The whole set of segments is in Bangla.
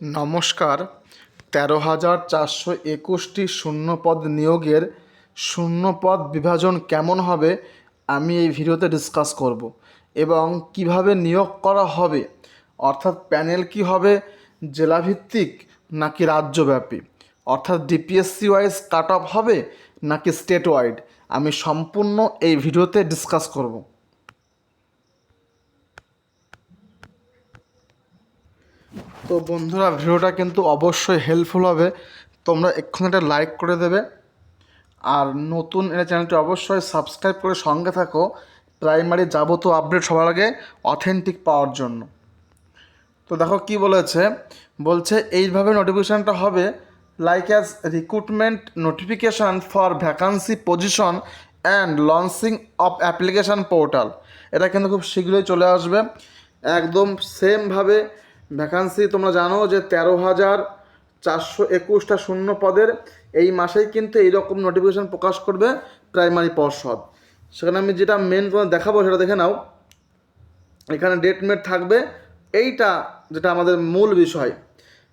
নমস্কার। তেরো হাজার চারশো একুশটি শূন্যপদ নিয়োগের শূন্যপদ বিভাজন কেমন হবে আমি এই ভিডিওতে ডিসকাস করব এবং কীভাবে নিয়োগ করা হবে, অর্থাৎ প্যানেল কি হবে, জেলাভিত্তিক নাকি রাজ্যব্যাপী, অর্থাৎ ডিপিএসসি ওয়াইজ কাট অফ হবে নাকি স্টেট ওয়াইড আমি সম্পূর্ণ এই ভিডিওতে ডিসকাস করব। তো বন্ধুরা, ভিডিওটা কিন্তু অবশ্যই হেল্পফুল হবে। তোমরা এক্ষুনি একটা লাইক করে দেবে। আর নতুন এটা চ্যানেলটি অবশ্যই সাবস্ক্রাইব করে সঙ্গে থাকো। প্রাইমারি যাবতীয় আপডেট সবার আগে অথেন্টিক পাওয়ার জন্য। তো দেখো কি বলেছে? বলছে, এইভাবে নোটিফিকেশানটা হবে। Like as recruitment notification for vacancy position and launching of application portal এটা কিন্তু খুব শীঘ্রই চলে আসবে। একদম সেমভাবে ভ্যাকান্সি তোমরা জানো যে তেরো হাজার চারশো একুশটা শূন্য পদের এই মাসেই কিন্তু এইরকম নোটিফিকেশান প্রকাশ করবে প্রাইমারি পর্ষদ সেখানে আমি যেটা মেন তোমার দেখাবো সেটা দেখে নাও। এখানে ডেট মেট থাকবে। এইটা যেটা আমাদের মূল বিষয়।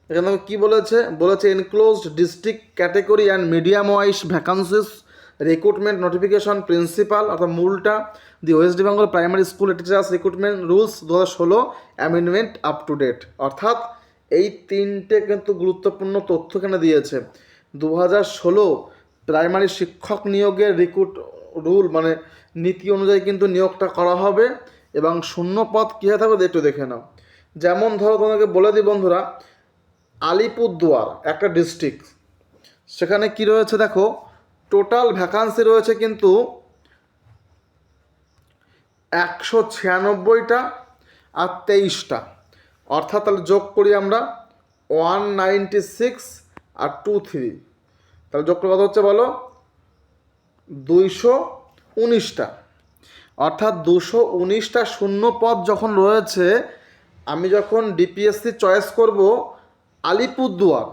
এখানে কী বলেছে? বলেছে enclosed district category and medium wise vacancies recruitment notification principal অর্থাৎ মূলটা the West Bengal primary school teachers recruitment rules দু হাজার ষোলো অ্যামেন্ডমেন্ট আপ টু ডেট অর্থাৎ এই তিনটে কিন্তু গুরুত্বপূর্ণ তথ্য এখানে দিয়েছে। দু হাজার ষোলো প্রাইমারি শিক্ষক নিয়োগের রিক্রুট রুল মানে নীতি অনুযায়ী কিন্তু নিয়োগটা করা হবে এবং শূন্য পদ কী হয়ে থাকবে একটু দেখে নাও। যেমন ধরো তোমাকে বলে দিই বন্ধুরা, আলিপুরদুয়ার একটা ডিস্ট্রিক্ট সেখানে কি রয়েছে দেখো টোটাল ভ্যাকান্সি রয়েছে কিন্তু একশো ছিয়ানব্বইটা আর তেইশটা। অর্থাৎ তাহলে যোগ করি আমরা ওয়ান নাইনটি সিক্স আর টু থ্রি। তাহলে যোগ কত হচ্ছে বলো? দুইশো উনিশটা। অর্থাৎ দুশো উনিশটা শূন্য পদ যখন রয়েছে, আমি যখন ডিপিএসসি চয়েস করব আলিপুরদুয়ার,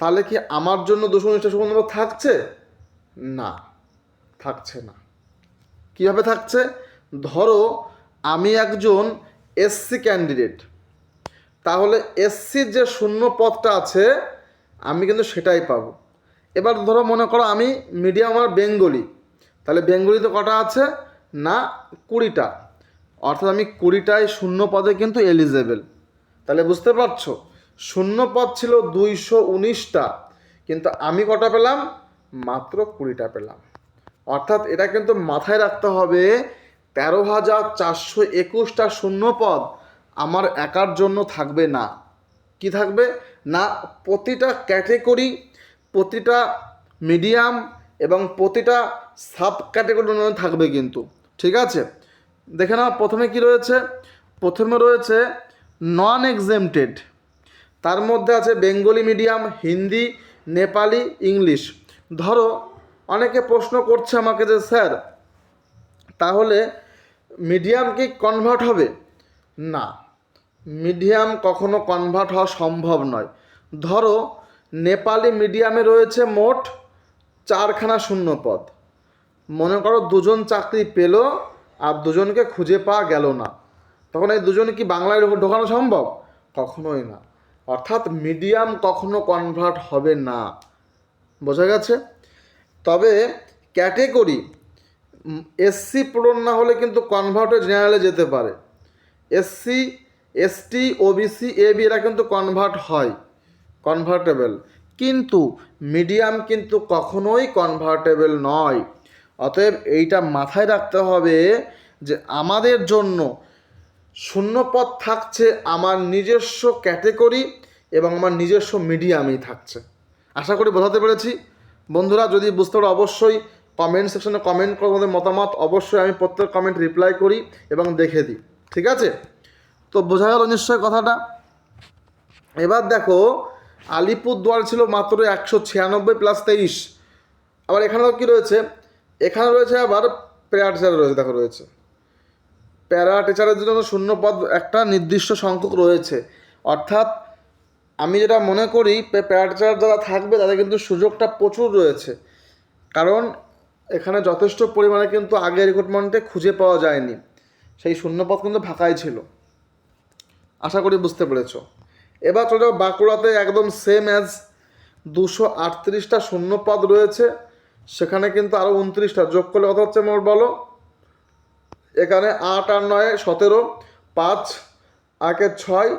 তাহলে কি আমার জন্য দুশো উনিশটা শূন্য পদ থাকছে? না, থাকছে না। কীভাবে থাকছে? ধরো আমি একজন এসসি ক্যান্ডিডেট তাহলে এসসির যে শূন্য পদটা আছে, আমি কিন্তু সেটাই পাবো। এবার ধরো মনে করো আমি মিডিয়াম আর বেঙ্গলি। তাহলে বেঙ্গলিতে কটা আছে? না, কুড়িটা। অর্থাৎ আমি কুড়িটায় শূন্য পদে কিন্তু এলিজেবেল তাহলে বুঝতে পারছ? শূন্য পদ ছিল দুইশো উনিশটা। কিন্তু আমি কটা পেলাম? মাত্র কুড়িটা পেলাম। অর্থাৎ এটা কিন্তু মাথায় রাখতে হবে, তেরো হাজার চারশো একুশটা শূন্য পদ আমার একার জন্য থাকবে না। কি থাকবে? না, প্রতিটা ক্যাটেগরি, প্রতিটা মিডিয়াম এবং প্রতিটা সাব ক্যাটেগরির জন্য থাকবে কিন্তু। ঠিক আছে? দেখে নাও, প্রথমে কি রয়েছে? প্রথমে রয়েছে নন এক্সেমটেড তার মধ্যে আছে বেঙ্গলি মিডিয়াম, হিন্দি, নেপালি, ইংলিশ। ধরো, অনেকে প্রশ্ন করছে আমাকে যে, স্যার, তাহলে মিডিয়াম কি কনভার্ট হবে? না, মিডিয়াম কখনো কনভার্ট হওয়া সম্ভব নয়। ধরো, নেপালি মিডিয়ামে রয়েছে মোট চারখানা শূন্য পদ মনে করো দুজন চাকরি পেল আর দুজনকে খুঁজে পাওয়া গেল না। তখন এই দুজন কি বাংলায় ঢোকানো সম্ভব? কখনোই না। অর্থাৎ মিডিয়াম কখনো কনভার্ট হবে না। বোঝা গেছে? তবে ক্যাটেগরি এসসি পূরণ না হলে কিন্তু কনভার্টে জেনারেলে যেতে পারে। এসসি, এসটি, ওবিসি এবি এরা কিন্তু কনভার্ট হয় কনভার্টেবল কিন্তু মিডিয়াম কিন্তু কখনোই কনভার্টেবল নয়। অতএব এইটা মাথায় রাখতে হবে যে আমাদের জন্য শূন্যপদ থাকছে, আমার নিজস্ব ক্যাটেগরি এবং আমার নিজস্ব মিডিয়ামেই থাকছে। আশা করি বোঝাতে পেরেছি। বন্ধুরা, যদি বুঝতে পারো অবশ্যই কমেন্ট সেকশনে কমেন্ট করো, তোমাদের মতামত অবশ্যই আমি প্রত্যেক কমেন্ট রিপ্লাই করি এবং দেখে দিই। ঠিক আছে? তো বোঝা গেল নিশ্চয় কথাটা। এবার দেখো, আলিপুরদুয়ার ছিল মাত্র একশো ছিয়ানব্বই প্লাস তেইশ। আবার এখানেও কী রয়েছে? এখানে রয়েছে আবার প্যারা টিচার রয়েছে, দেখো রয়েছে। প্যারা টিচারের জন্য শূন্য পদ একটা নির্দিষ্ট সংখ্যক রয়েছে। অর্থাৎ আমি যেটা মনে করি প্যারা টিচার যারা থাকবে তাদের কিন্তু সুযোগটা প্রচুর রয়েছে। কারণ এখানে যথেষ্ট পরিমাণে কিন্তু আগের রিক্রুটমেন্টে খুঁজে পাওয়া যায়নি। সেই শূন্যপদ কিন্তু ফাঁকাই ছিল। আশা করি বুঝতে পেরেছ। এবার চলে যাব বাঁকুড়াতে একদম সেম অ্যাজ দুশো আটত্রিশটা শূন্য পদ রয়েছে। সেখানে কিন্তু আরও উনত্রিশটা যোগ করলে কত হচ্ছে মোট বলো? এখানে আট আর নয় সতেরো, পাঁচ আগে ছয়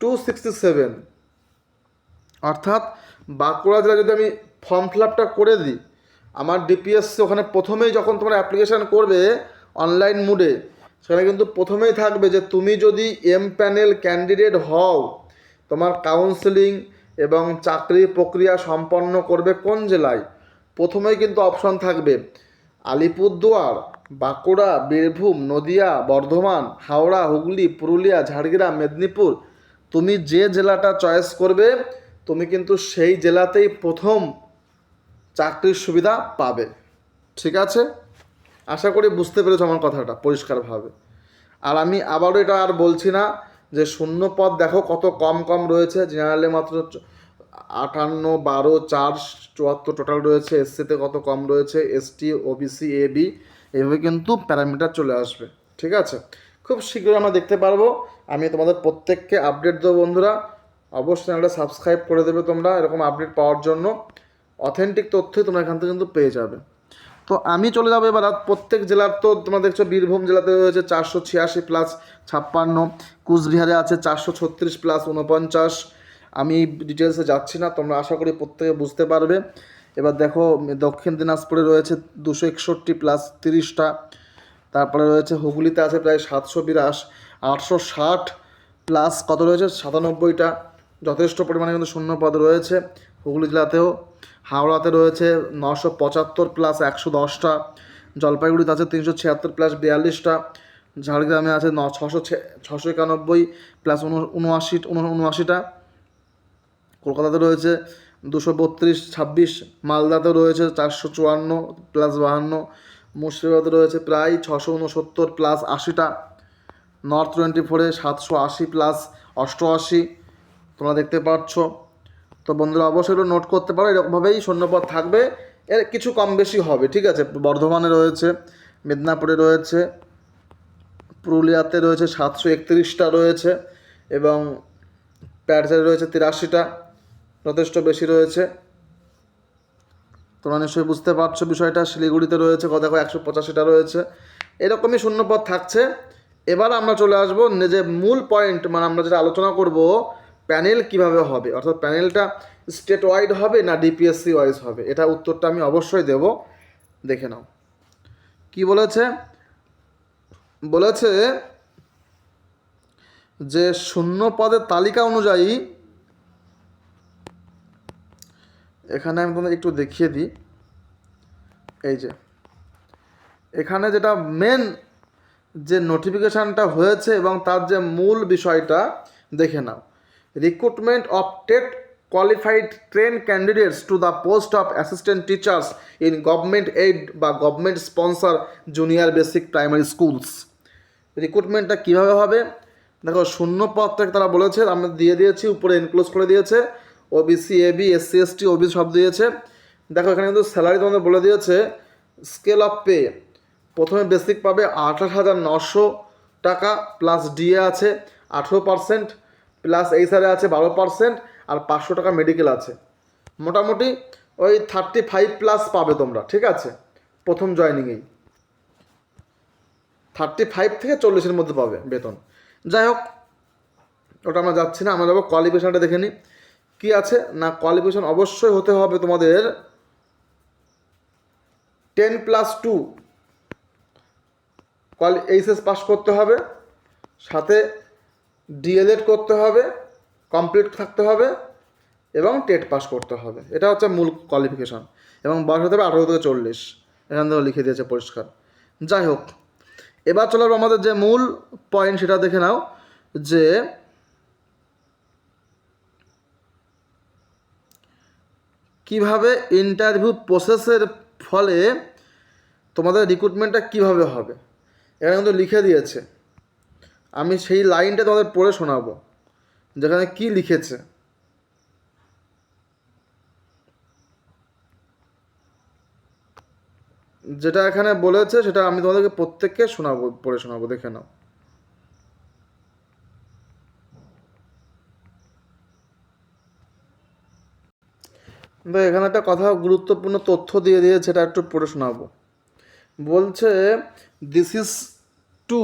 টু সিক্সটি সেভেন অর্থাৎ বাঁকুড়া জেলায় যদি আমি ফর্ম ফিল আপটা করে দিই, আমার ডিপিএসসি ওখানে প্রথমেই যখন তোমরা অ্যাপ্লিকেশান করবে অনলাইন মুডে সেখানে কিন্তু প্রথমেই থাকবে যে তুমি যদি এম প্যানেল ক্যান্ডিডেট হও, তোমার কাউন্সেলিং এবং চাকরি প্রক্রিয়া সম্পন্ন করবে কোন জেলায়? প্রথমেই কিন্তু অপশন থাকবে আলিপুরদুয়ার, বাঁকুড়া, বীরভূম, নদিয়া, বর্ধমান, হাওড়া, হুগলি, পুরুলিয়া, ঝাড়গ্রাম, মেদিনীপুর। তুমি যে জেলাটা চয়েস করবে তুমি কিন্তু সেই জেলাতেই প্রথম চাকরির সুবিধা পাবে। ঠিক আছে? আশা করি বুঝতে পেরেছ আমার কথাটা পরিষ্কারভাবে। আর আমি আবারও এটা আর বলছি না যে শূন্য পদ দেখো কত কম কম রয়েছে। জেনারেলে মাত্র আটান্ন, বারো, চার, চুয়াত্তর টোটাল রয়েছে। এসসিতে কত কম রয়েছে? এসটি ওবিসি এ বি এভাবে কিন্তু প্যারামিটার চলে আসবে। ঠিক আছে? খুব শীঘ্রই আমরা দেখতে পারব। আমি তোমাদের প্রত্যেককে আপডেট দেবো বন্ধুরা। অবশ্যই চ্যানেলটা সাবস্ক্রাইব করে দেবে তোমরা, এরকম আপডেট পাওয়ার জন্য। অথেন্টিক তথ্যই তোমরা এখান থেকে কিন্তু পেয়ে যাবে। তো আমি চলে যাব এবার প্রত্যেক জেলার তো তোমরা দেখছ বীরভূম জেলাতে রয়েছে চারশো ছিয়াশি প্লাস ছাপ্পান্ন, কুচবিহারে আছে চারশো ছত্রিশ প্লাস উনপঞ্চাশ আমি ডিটেলসে যাচ্ছি না, তোমরা আশা করি প্রত্যেকে বুঝতে পারবে। এবার দেখো, দক্ষিণ দিনাজপুরে রয়েছে দুশো একষট্টি প্লাস তিরিশটা। তারপরে রয়েছে হুগলিতে আছে প্রায় সাতশো বিরাশ, আটশো ষাট প্লাস কত রয়েছে? সাতানব্বইটা। যথেষ্ট পরিমাণে কিন্তু শূন্য পদ রয়েছে হুগলি জেলাতেও। হাওড়াতে রয়েছে নশো পঁচাত্তর প্লাস একশো দশটা, জলপাইগুড়িতে আছে তিনশো ছিয়াত্তর প্লাস বিয়াল্লিশটা, ঝাড়গ্রামে আছে ন ছশো ছশো একানব্বই প্লাস উনআশি উনআশিটা। কলকাতাতে রয়েছে দুশো বত্রিশ, ছাব্বিশ মালদাতে রয়েছে চারশো চুয়ান্ন প্লাস বাহান্ন, মুর্শিদাবাদে রয়েছে প্রায় ছশো উনসত্তর প্লাস আশিটা, নর্থ টোয়েন্টি ফোরে সাতশো আশি প্লাস অষ্টআশি তোমরা দেখতে পাচ্ছ। তো বন্ধুরা, অবশ্যই নোট করতে পারো, এরকমভাবেই শূন্যপদ থাকবে। এর কিছু কম বেশি হবে, ঠিক আছে? বর্ধমানে রয়েছে, মেদিনীপুরে রয়েছে, পুরুলিয়াতে রয়েছে সাতশো একত্রিশটা রয়েছে এবং প্যারচারে রয়েছে তিরাশিটা, যথেষ্ট বেশি রয়েছে। তোমরা নিশ্চয়ই বুঝতে পারছ বিষয়টা, শিলিগুড়িতে রয়েছে, কত দেখো, একশো পঁচাশিটা রয়েছে। এরকমই শূন্যপদ থাকছে। এবার আমরা চলে আসব যে মূল পয়েন্ট মানে আমরা যেটা আলোচনা করব প্যানেল কীভাবে হবে? অর্থাৎ প্যানেলটা স্টেট ওয়াইড হবে না ডিপিএসসি ওয়াইজ হবে? এটা উত্তরটা আমি অবশ্যই দেব। দেখে নাও। কি বলেছে? বলেছে যে শূন্য পদের তালিকা অনুযায়ী এখানে আমি তোমাদের একটু দেখিয়ে দিই। এই যে, এখানে যেটা মেন যে নোটিফিকেশানটা হয়েছে এবং তার যে মূল বিষয়টা, দেখে নাও। Recruitment of TET qualified train candidates to the post of assistant teachers in government aid বা government sponsor junior basic primary schools রিক্রুটমেন্টটা কীভাবে হবে? দেখো, শূন্য পদ থেকে তারা বলেছে, আমরা দিয়ে দিয়েছি, উপরে এনক্লোজ করে দিয়েছে। OBC A B SC ST OBC সব দিয়েছে। দেখো, এখানে কিন্তু স্যালারি তোমাদের বলে দিয়েছে স্কেল অফ পে প্রথমে বেসিক পাবে আঠাশ হাজার নশো টাকা প্লাস ডিএ আছে আঠেরো পার্সেন্ট প্লাস এই সারে আছে বারো পার্সেন্ট আর পাঁচশো টাকা মেডিকেল আছে। মোটামুটি ওই থার্টি ফাইভ প্লাস পাবে তোমরা, ঠিক আছে? প্রথম জয়নিংয়েই থার্টি ফাইভ থেকে চল্লিশের মধ্যে পাবে বেতন। যাই হোক, ওটা আমরা যাচ্ছি না, আমরা যাব কোয়ালিফিকেশানটা দেখে নিই কী আছে? না কোয়ালিফিকেশান অবশ্যই হতে হবে তোমাদের টেন প্লাস টু কোয়ালি এইচএস পাস করতে হবে। সাথে ডিএলএড করতে হবে, কমপ্লিট থাকতে হবে এবং টেট পাস করতে হবে। এটা হচ্ছে মূল কোয়ালিফিকেশান এবং বয়স হতে হবে আঠারো থেকে চল্লিশ। এখান থেকে লিখে দিয়েছে পরিষ্কার। যাই হোক, এবার চলে আমাদের যে মূল পয়েন্ট সেটা দেখে নাও, যে কীভাবে ইন্টারভিউ প্রসেসের ফলে তোমাদের রিক্রুটমেন্টটা কীভাবে হবে। এখানে কিন্তু লিখে দিয়েছে আমি সেই লাইনটা তোমাদের পড়ে শোনাবো, যেখানে কি লিখেছে। যেটা এখানে বলেছে, সেটা আমি তোমাদেরকে প্রত্যেককে শোনাবো, পড়ে শোনাবো, দেখে নাও। এখানে একটা কথা গুরুত্বপূর্ণ তথ্য দিয়ে দিয়েছে এটা একটু পড়ে শোনাবো। বলছে this is to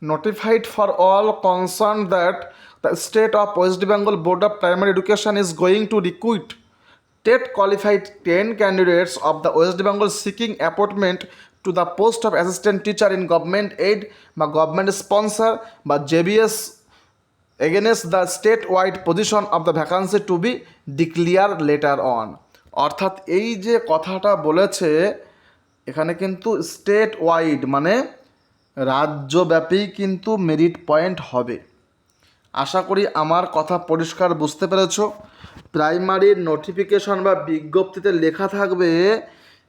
notified for all concerned that the state of West Bengal Board of Primary Education is going to recruit TET qualified 10 candidates of the West Bengal seeking appointment to the post of assistant teacher in government aid বা government sponsor বা JBS against the statewide position of the vacancy to be declared later on অর্থাৎ এই যে কথাটা বলেছে এখানে কিন্তু স্টেট ওয়াইড মানে রাজ্যব্যাপী কিন্তু মেরিট পয়েন্ট হবে। আশা করি আমার কথা পরিষ্কার বুঝতে পেরেছ। প্রাইমারির নোটিফিকেশন বা বিজ্ঞপ্তিতে লেখা থাকবে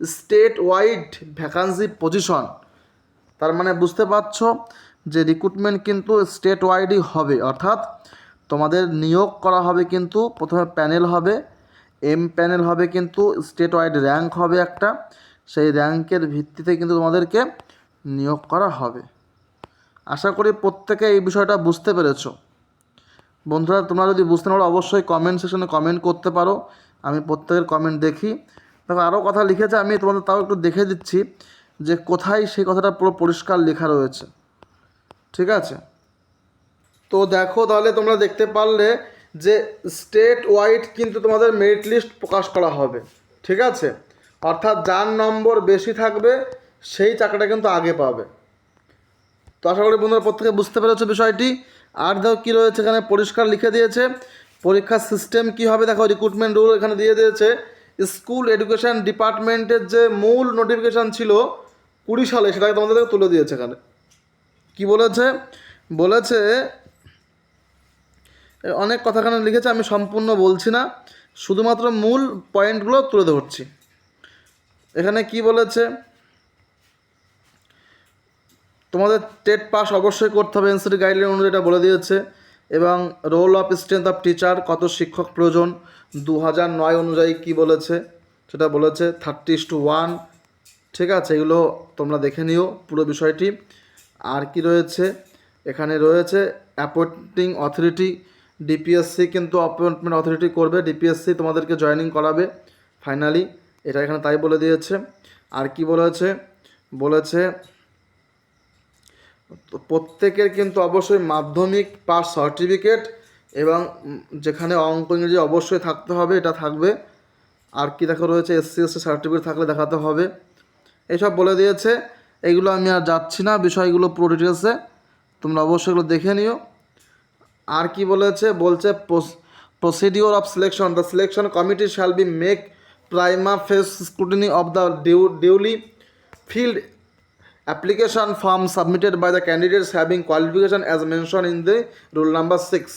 স্টেট ওয়াইড ভ্যাকান্সি পজিশন তার মানে বুঝতে পারছ যে রিক্রুটমেন্ট কিন্তু স্টেট ওয়াইডই হবে, অর্থাৎ তোমাদের নিয়োগ করা হবে কিন্তু প্রথমে প্যানেল হবে এম প্যানেল হবে কিন্তু স্টেট ওয়াইড র্যাঙ্ক হবে একটা। সেই র্যাঙ্কের ভিত্তিতে কিন্তু তোমাদেরকে নিয়োগ করা হবে। আশা করি প্রত্যেকে এই বিষয়টা বুঝতে পেরেছ। বন্ধুরা, তোমরা যদি বুঝতে না পারো, অবশ্যই কমেন্ট সেকশনে কমেন্ট করতে পারো। আমি প্রত্যেকের কমেন্ট দেখি। দেখো আরও কথা লিখেছে, আমি তোমাদের তাও একটু দেখে দিচ্ছি যে কোথায় সেই কথাটা পুরো পরিষ্কার লেখা রয়েছে। ঠিক আছে? তো দেখো, তাহলে তোমরা দেখতে পারলে যে স্টেট ওয়াইড কিন্তু তোমাদের মেরিট লিস্ট প্রকাশ করা হবে। ঠিক আছে? অর্থাৎ যার নম্বর বেশি থাকবে সেই চাকরিটা কিন্তু আগে পাবে। তো আশা করি বন্ধুরা প্রত্যেকে বুঝতে পেরেছ বিষয়টি। আর দেখো কী রয়েছে এখানে? পরিষ্কার লিখে দিয়েছে। পরীক্ষার সিস্টেম কী হবে? দেখো রিক্রুটমেন্ট রুল এখানে দিয়ে দিয়েছে। স্কুল এডুকেশন ডিপার্টমেন্টের যে মূল নোটিফিকেশান ছিল কুড়ি সালে, সেটাকে তোমাদের তুলে দিয়েছে এখানে। কি বলেছে? বলেছে অনেক কথা এখানে লিখেছে, আমি সম্পূর্ণ বলছি না। শুধুমাত্র মূল পয়েন্টগুলো তুলে ধরছি। এখানে কি বলেছে? তোমাদের টেট পাস অবশ্যই করতে হবে, এনসিটি গাইডলাইন অনুযায়ী এটা বলে দিয়েছে। এবং roll of strength of teacher কত শিক্ষক প্রয়োজন দু হাজার নয় অনুযায়ী কি বলেছে, সেটা বলেছে থার্টি টু ওয়ান ঠিক আছে, এগুলো তোমরা দেখে নিও পুরো বিষয়টি। আর কি রয়েছে, এখানে রয়েছে অ্যাপয়েন্টিং অথরিটি ডিপিএসসি কিন্তু অ্যাপয়েন্টমেন্ট অথরিটি করবে ডিপিএসসি তোমাদেরকে জয়েনিং করাবে ফাইনালি এটা এখানে তাই বলে দিয়েছে। আর কি বলেছে বলেছে প্রত্যেকের কিন্তু অবশ্যই মাধ্যমিক পাস সার্টিফিকেট এবং যেখানে অঙ্ক ইংরেজি অবশ্যই থাকতে হবে, এটা থাকবে। আর কি দেখো রয়েছে, এসসি এসটি সার্টিফিকেট থাকলে দেখাতে হবে। এইসব বলে দিয়েছে। এগুলো আমি আর যাচ্ছি না, বিষয়গুলো পুরো ডিটেলসে তোমরা অবশ্যই এগুলো দেখে নিও। আর কি বলেছে? বলছে procedure of selection the selection committee shall be make prima face scrutiny of the due duly filled application form submitted by the candidates having qualification as mentioned in the rule number six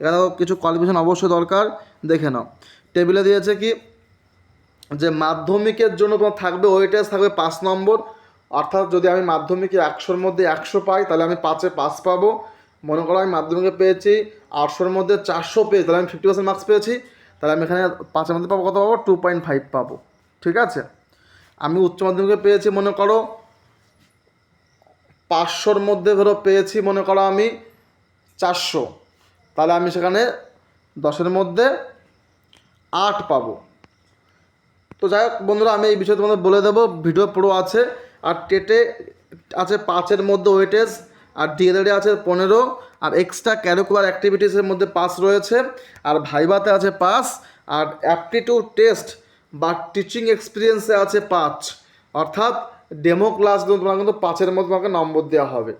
এখানে কিছু কোয়ালিফিকেশন অবশ্যই দরকার, দেখে নাও। টেবিলে দিয়েছে কি? যে মাধ্যমিকের জন্য তোমার থাকবে ওয়েটেজ থাকবে পাঁচ নম্বর। অর্থাৎ যদি আমি মাধ্যমিকে একশোর মধ্যে একশো পাই, তাহলে আমি পাঁচে পাঁচ পাবো। মনে করো আমি মাধ্যমিকে পেয়েছি, আটশোর মধ্যে চারশো পেয়েছি, তাহলে আমি ফিফটি পার্সেন্ট মার্কস পেয়েছি। তাহলে আমি এখানে পাঁচের মধ্যে পাবো, কত পাবো? টু পয়েন্ট ফাইভ পাবো। ঠিক আছে? আমি উচ্চ মাধ্যমিকে পেয়েছি, মনে করো পাঁচশোর মধ্যে ধরো পেয়েছি, মনে করো আমি চারশো। তাহলে আমি সেখানে দশের মধ্যে আট পাবো। তো যাই হোক বন্ধুরা, আমি এই বিষয়ে তোমাদের বলে দেবো, ভিডিও পুরো আছে, আর টেটে আছে পাঁচের মধ্যে ওয়েটেজ আর ডিএলএডে আছে পনেরো, আর এক্সট্রা ক্যারিকুলার অ্যাক্টিভিটিসের মধ্যে পাস রয়েছে, আর ভাইভাতে আছে পাস আর অ্যাপটিটিউড টেস্ট বা টিচিং এক্সপিরিয়েন্সে আছে পাঁচ। অর্থাৎ ডেমো ক্লাসগুলো তোমার কিন্তু পাঁচের মধ্যে তোমাকে নম্বর দেওয়া হবে।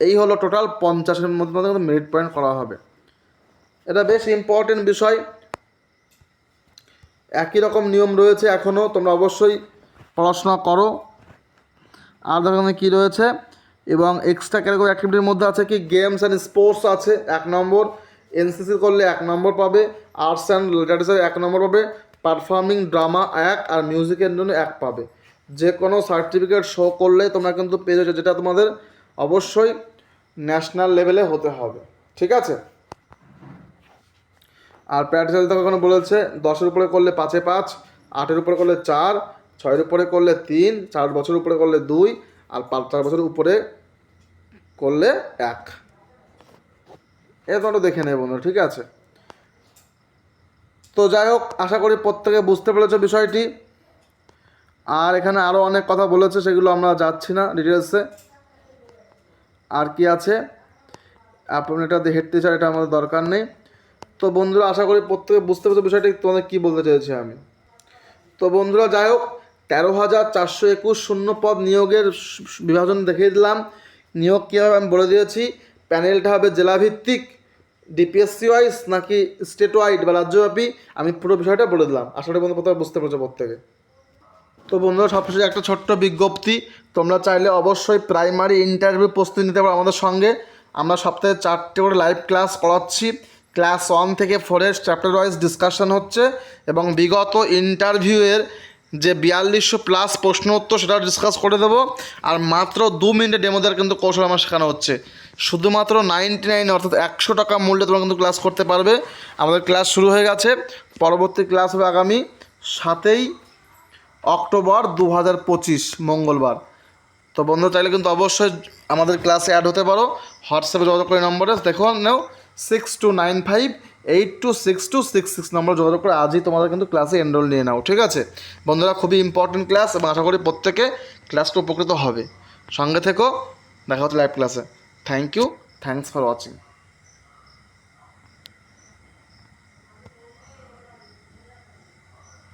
এই হলো টোটাল পঞ্চাশের মধ্যে তোমাদের কিন্তু মেরিট পয়েন্ট করা হবে। এটা বেশ ইম্পর্টেন্ট বিষয়। একই রকম নিয়ম রয়েছে এখনও তোমরা অবশ্যই পড়াশোনা করো। আর এখানে কী রয়েছে? এবং এক্সট্রা ক্যারিকুলার অ্যাক্টিভিটির মধ্যে আছে কি? গেমস অ্যান্ড স্পোর্টস আছে, এক নম্বর। এনসিসি করলে এক নম্বর পাবে। আর্টস অ্যান্ড লিটারেচার এক নম্বর পাবে। পারফর্মিং ড্রামা এক আর মিউজিকের জন্য এক পাবে। যে কোনো সার্টিফিকেট শো করলে তোমরা কিন্তু পেয়ে যাচ্ছ, যেটা তোমাদের অবশ্যই ন্যাশনাল লেভেলে হতে হবে। ঠিক আছে? আর প্র্যাকটিক্যাল তো কখনো বলেছে, দশের উপরে করলে পাঁচে পাঁচ, আটের উপরে করলে চার, ছয়ের উপরে করলে তিন, চার বছর উপরে করলে দুই, আর পাঁচ, চার বছরের উপরে করলে এক। এ তোমরা দেখে নেবে বন্ধু ঠিক আছে? তো যাই হোক, আশা করি প্রত্যেকে বুঝতে পেরেছ বিষয়টি। আর এখানে আরও অনেক কথা বলেছে, সেগুলো আমরা যাচ্ছি না ডিটেলসে আর কি আছে? আপনি এটা হেড টিচার এটা আমাদের দরকার নেই। তো বন্ধুরা, আশা করি প্রত্যেকে বুঝতে পেরেছ বিষয়টি তোমাদের কী বলতে চেয়েছি আমি। তো বন্ধুরা, যাই হোক, তেরো হাজার চারশো একুশ শূন্য পদ নিয়োগের বিভাজন দেখিয়ে দিলাম। নিয়োগ কীভাবে আমি বলে দিয়েছি? প্যানেলটা হবে জেলাভিত্তিক ডিপিএসসি ওয়াইজ নাকি স্টেট ওয়াইড বা রাজ্যব্যাপী? আমি পুরো বিষয়টা বলে দিলাম। আশা করি বন্ধু প্রত্যেকে বুঝতে পেরেছ প্রত্যেকে। তো বন্ধুরা, সবশেষে একটা ছোট্ট বিজ্ঞপ্তি। তোমরা চাইলে অবশ্যই প্রাইমারি ইন্টারভিউ প্রস্তুতি নিতে পারো আমাদের সঙ্গে। আমরা সপ্তাহে চারটে করে লাইভ ক্লাস করাচ্ছি ক্লাস ওয়ান থেকে ফোরের চ্যাপ্টার ওয়াইজ ডিসকাশন হচ্ছে এবং বিগত ইন্টারভিউয়ের যে বিয়াল্লিশশো প্লাস প্রশ্ন উত্তর সেটা ডিসকাস করে দেবো। আর মাত্র দু মিনিটে ডেমোদের কিন্তু কৌশল আমার শেখানো হচ্ছে। শুধুমাত্র নাইনটি নাইন অর্থাৎ একশো টাকা মূল্যে তোমরা কিন্তু ক্লাস করতে পারবে। আমাদের ক্লাস শুরু হয়ে গেছে। পরবর্তী ক্লাস হবে আগামী সাতই অক্টোবর দু হাজার পঁচিশ, মঙ্গলবার। তো বন্ধু, চাইলে কিন্তু অবশ্যই আমাদের ক্লাসে অ্যাড হতে পারো। হোয়াটসঅ্যাপে যোগাযোগ করে নম্বরে দেখো, নেও six two nine five eight two six two six six নম্বর যোগাযোগ করে আজই তোমাদের কিন্তু ক্লাসে এনরোল নিয়ে নাও, ঠিক আছে? বন্ধুরা, খুবই ইম্পর্টেন্ট ক্লাস এবং আশা করি প্রত্যেকে ক্লাসটা উপকৃত হবে। সঙ্গে থেকো, দেখা হচ্ছে লাইভ ক্লাসে thank you thanks for watching